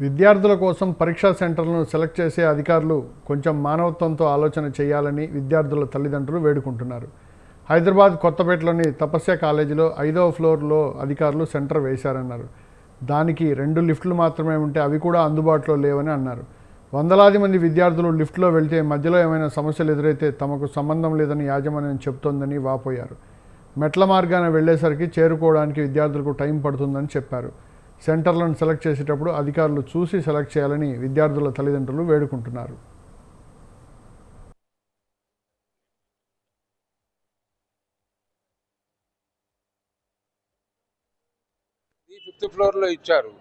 విద్యార్థుల కోసం పరీక్షా సెంటర్లను సెలెక్ట్ చేసే అధికారులు కొంచెం మానవత్వంతో ఆలోచన చేయాలని విద్యార్థుల తల్లిదండ్రులు వేడుకుంటున్నారు. హైదరాబాద్ కొత్తపేటలోని తపస్య కాలేజీలో ఐదవ ఫ్లోర్లో అధికారులు సెంటర్ వేశారన్నారు. దానికి రెండు లిఫ్ట్లు మాత్రమే ఉంటే అవి కూడా అందుబాటులో లేవని అన్నారు. వందలాది మంది విద్యార్థులు లిఫ్ట్లో వెళ్తే మధ్యలో ఏమైనా సమస్యలు ఎదురైతే తమకు సంబంధం లేదని యాజమాన్యం చెప్తోందని వాపోయారు. మెట్ల మార్గాన వెళ్ళేసరికి చేరుకోవడానికి విద్యార్థులకు టైం పడుతుందని చెప్పారు. సెంటర్లను సెలెక్ట్ చేసేటప్పుడు అధికారులు చూసి సెలెక్ట్ చేయాలని విద్యార్థుల తల్లిదండ్రులు వేడుకుంటున్నారు. ఈ ఫిఫ్త్ ఫ్లోర్లో ఇచ్చారు.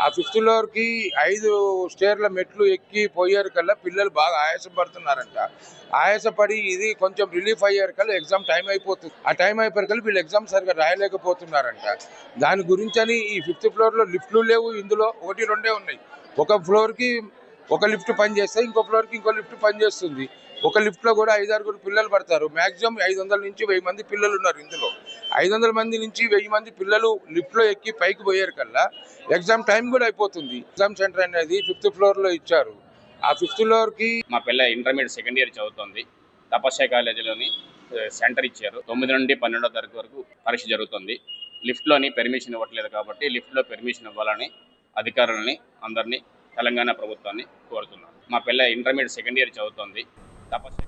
ఆ ఫిఫ్త్ ఫ్లోర్కి ఐదు స్టేర్ల మెట్లు ఎక్కి పోయారు కల్లా పిల్లలు బాగా ఆయాసం పడుతున్నారంట. ఆయాసపడి ఇది కొంచెం రిలీఫ్ అయ్యారు కల్లా ఎగ్జామ్ టైం అయిపోతుంది. ఆ టైం అయిపోయారు కల్లా వీళ్ళు ఎగ్జామ్ సరిగా రాయలేకపోతున్నారంట. దాని గురించి ఈ ఫిఫ్త్ ఫ్లోర్లో లిఫ్ట్లు లేవు ఇందులో. ఒకటి రెండే ఉన్నాయి. ఒక ఫ్లోర్కి ఒక లిఫ్ట్ పని చేస్తే ఇంకో ఫ్లోర్కి ఇంకో లిఫ్ట్ పని చేస్తుంది. ఒక లిఫ్ట్లో కూడా ఐదారుగురు పిల్లలు పడతారు. మాక్సిమం ఐదు వందల నుంచి వెయ్యి మంది పిల్లలు ఉన్నారు ఇందులో. ఐదు వందల మంది నుంచి వెయ్యి మంది పిల్లలు లిఫ్ట్లో ఎక్కి పైకి పోయారు కల్లా. ఎగ్జామ్ టైం కూడా అయిపోతుంది. ఎగ్జామ్ సెంటర్ అనేది ఫిఫ్త్ ఫ్లోర్లో ఇచ్చారు. ఆ ఫిఫ్త్ ఫ్లోర్కి మా పిల్ల ఇంటర్మీడియట్ సెకండ్ ఇయర్ చదువుతుంది. తపస్య కాలేజీలోని సెంటర్ ఇచ్చారు. తొమ్మిది నుండి పన్నెండో తరగతి వరకు పరీక్ష జరుగుతుంది. లిఫ్ట్లోని పెర్మిషన్ ఇవ్వట్లేదు కాబట్టి లిఫ్ట్లో పెర్మిషన్ ఇవ్వాలని అధికారులని అందరినీ తెలంగాణ ప్రభుత్వాన్ని కోరుతున్నాను. మా పిల్ల ఇంటర్మీడియట్ సెకండ్ ఇయర్ చదువుతోంది. తపస్సు